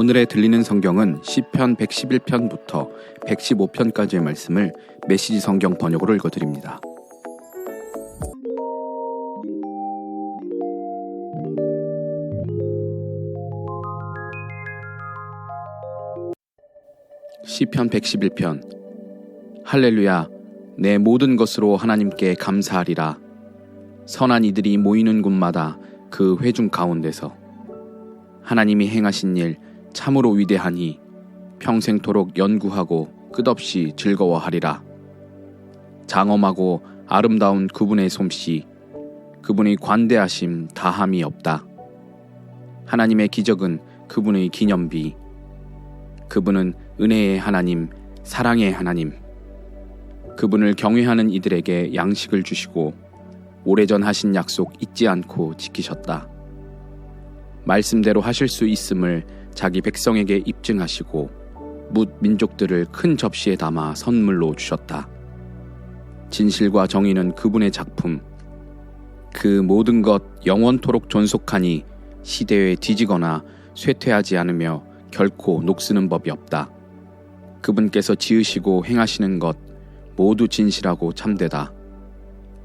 오늘에 들리는 성경은 시편 111편부터 115편까지의 말씀을 메시지 성경 번역으로 읽어드립니다. 시편 111편 할렐루야 내 모든 것으로 하나님께 감사하리라 선한 이들이 모이는 곳마다 그 회중 가운데서 하나님이 행하신 일 참으로 위대하니 평생토록 연구하고 끝없이 즐거워하리라. 장엄하고 아름다운 그분의 솜씨, 그분의 관대하심 다함이 없다. 하나님의 기적은 그분의 기념비. 그분은 은혜의 하나님, 사랑의 하나님. 그분을 경외하는 이들에게 양식을 주시고 오래전 하신 약속 잊지 않고 지키셨다. 말씀대로 하실 수 있음을 자기 백성에게 입증하시고 묻 민족들을 큰 접시에 담아 선물로 주셨다. 진실과 정의는 그분의 작품. 그 모든 것 영원토록 존속하니 시대에 뒤지거나 쇠퇴하지 않으며 결코 녹쓰는 법이 없다. 그분께서 지으시고 행하시는 것 모두 진실하고 참되다.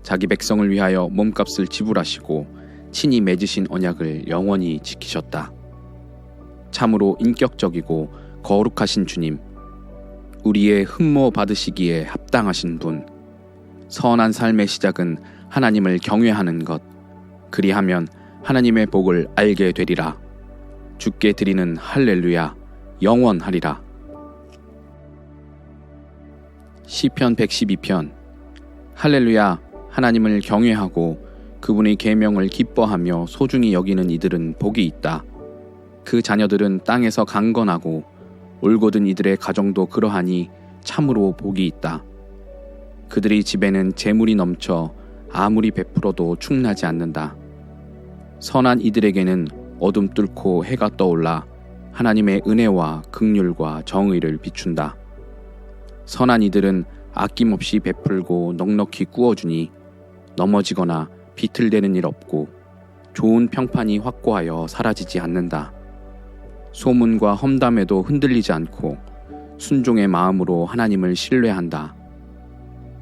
자기 백성을 위하여 몸값을 지불하시고 친히 맺으신 언약을 영원히 지키셨다. 참으로 인격적이고 거룩하신 주님, 우리의 흠모 받으시기에 합당하신 분, 선한 삶의 시작은 하나님을 경외하는 것, 그리하면 하나님의 복을 알게 되리라. 주께 드리는 할렐루야, 영원하리라. 시편 112편 할렐루야 하나님을 경외하고 그분의 계명을 기뻐하며 소중히 여기는 이들은 복이 있다. 그 자녀들은 땅에서 강건하고 올곧은 이들의 가정도 그러하니 참으로 복이 있다. 그들의 집에는 재물이 넘쳐 아무리 베풀어도 충나지 않는다. 선한 이들에게는 어둠 뚫고 해가 떠올라 하나님의 은혜와 극률과 정의를 비춘다. 선한 이들은 아낌없이 베풀고 넉넉히 꾸어주니 넘어지거나 비틀대는 일 없고 좋은 평판이 확고하여 사라지지 않는다. 소문과 험담에도 흔들리지 않고 순종의 마음으로 하나님을 신뢰한다.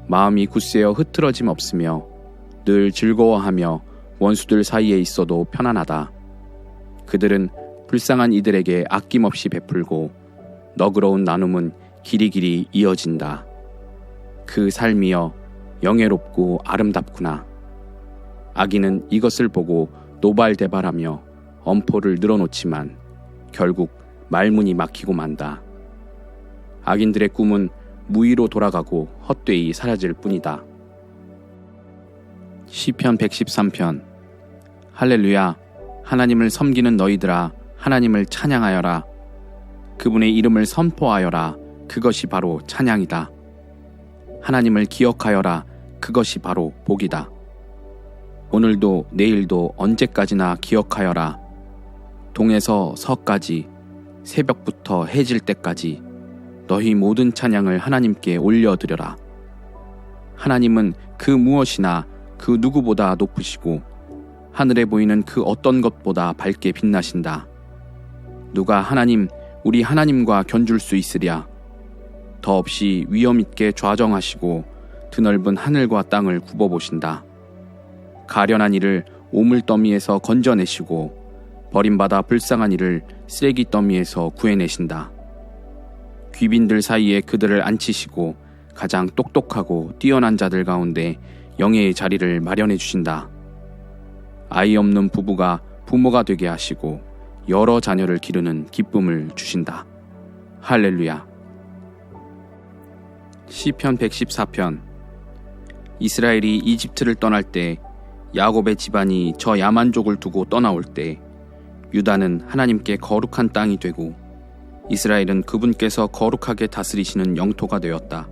마음이 굳세어 흐트러짐 없으며 늘 즐거워하며 원수들 사이에 있어도 편안하다. 그들은 불쌍한 이들에게 아낌없이 베풀고 너그러운 나눔은 길이길이 이어진다. 그 삶이여 영예롭고 아름답구나. 아기는 이것을 보고 노발대발하며 엄포를 늘어놓지만 결국 말문이 막히고 만다. 악인들의 꿈은 무의로 돌아가고 헛되이 사라질 뿐이다. 시편 113편 할렐루야 하나님을 섬기는 너희들아 하나님을 찬양하여라 그분의 이름을 선포하여라 그것이 바로 찬양이다. 하나님을 기억하여라 그것이 바로 복이다. 오늘도 내일도 언제까지나 기억하여라. 동에서 서까지 새벽부터 해질 때까지 너희 모든 찬양을 하나님께 올려드려라. 하나님은 그 무엇이나 그 누구보다 높으시고 하늘에 보이는 그 어떤 것보다 밝게 빛나신다. 누가 하나님, 우리 하나님과 견줄 수 있으랴. 더없이 위험 있게 좌정하시고 드넓은 하늘과 땅을 굽어보신다. 가련한 이를 오물더미에서 건져내시고 버림받아 불쌍한 이를 쓰레기 더미에서 구해내신다. 귀빈들 사이에 그들을 앉히시고 가장 똑똑하고 뛰어난 자들 가운데 영예의 자리를 마련해 주신다. 아이 없는 부부가 부모가 되게 하시고 여러 자녀를 기르는 기쁨을 주신다. 할렐루야. 시편 114편 이스라엘이 이집트를 떠날 때 야곱의 집안이 저 야만족을 두고 떠나올 때 유다는 하나님께 거룩한 땅이 되고 이스라엘은 그분께서 거룩하게 다스리시는 영토가 되었다.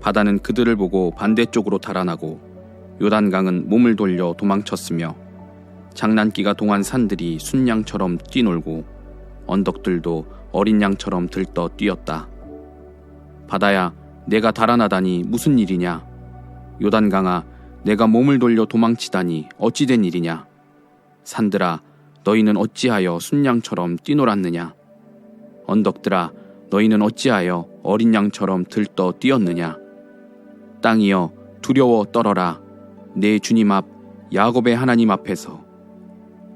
바다는 그들을 보고 반대쪽으로 달아나고 요단강은 몸을 돌려 도망쳤으며 장난기가 동한 산들이 순양처럼 뛰놀고 언덕들도 어린 양처럼 들떠 뛰었다. 바다야, 내가 달아나다니 무슨 일이냐? 요단강아, 내가 몸을 돌려 도망치다니 어찌된 일이냐? 산들아, 너희는 어찌하여 순양처럼 뛰놀았느냐? 언덕들아 너희는 어찌하여 어린 양처럼 들떠 뛰었느냐 땅이여 두려워 떨어라 내 주님 앞 야곱의 하나님 앞에서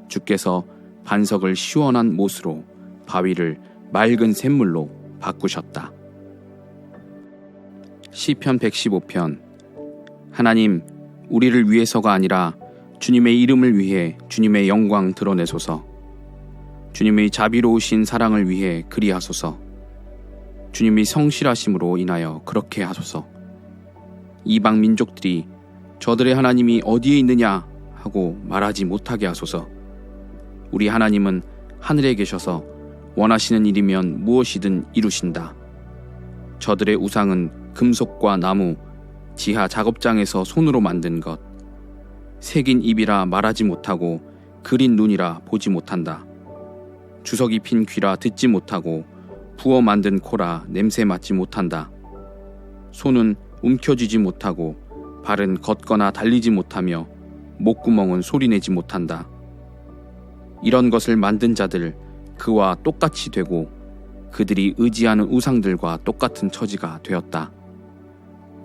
주께서 반석을 시원한 못으로 바위를 맑은 샘물로 바꾸셨다. 시편 115편 하나님 우리를 위해서가 아니라 주님의 이름을 위해 주님의 영광 드러내소서. 주님의 자비로우신 사랑을 위해 그리하소서. 주님이 성실하심으로 인하여 그렇게 하소서. 이방 민족들이 저들의 하나님이 어디에 있느냐 하고 말하지 못하게 하소서. 우리 하나님은 하늘에 계셔서 원하시는 일이면 무엇이든 이루신다. 저들의 우상은 금속과 나무, 지하 작업장에서 손으로 만든 것, 새긴 입이라 말하지 못하고 그린 눈이라 보지 못한다. 주석이 핀 귀라 듣지 못하고 부어 만든 코라 냄새 맡지 못한다. 손은 움켜쥐지 못하고 발은 걷거나 달리지 못하며 목구멍은 소리내지 못한다. 이런 것을 만든 자들 그와 똑같이 되고 그들이 의지하는 우상들과 똑같은 처지가 되었다.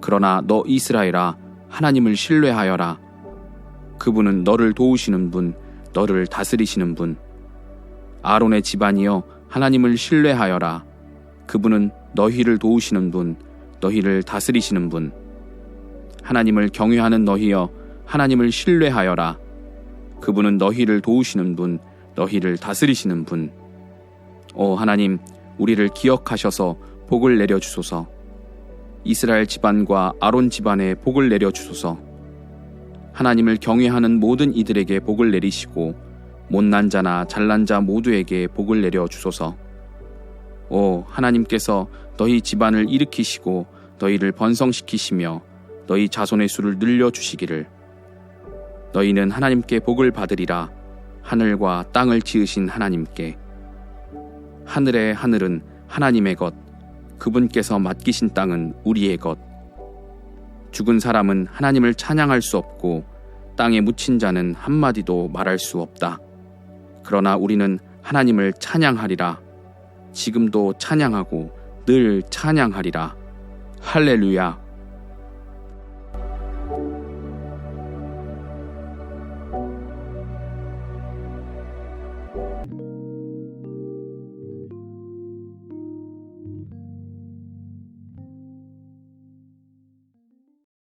그러나 너 이스라엘아 하나님을 신뢰하여라. 그분은 너를 도우시는 분, 너를 다스리시는 분. 아론의 집안이여 하나님을 신뢰하여라. 그분은 너희를 도우시는 분, 너희를 다스리시는 분. 하나님을 경외하는 너희여 하나님을 신뢰하여라. 그분은 너희를 도우시는 분, 너희를 다스리시는 분. 오 하나님, 우리를 기억하셔서 복을 내려 주소서. 이스라엘 집안과 아론 집안에 복을 내려 주소서. 하나님을 경외하는 모든 이들에게 복을 내리시고 못난 자나 잘난 자 모두에게 복을 내려 주소서. 오 하나님께서 너희 집안을 일으키시고 너희를 번성시키시며 너희 자손의 수를 늘려 주시기를 너희는 하나님께 복을 받으리라 하늘과 땅을 지으신 하나님께 하늘의 하늘은 하나님의 것 그분께서 맡기신 땅은 우리의 것. 죽은 사람은 하나님을 찬양할 수 없고 땅에 묻힌 자는 한마디도 말할 수 없다. 그러나 우리는 하나님을 찬양하리라. 지금도 찬양하고 늘 찬양하리라. 할렐루야.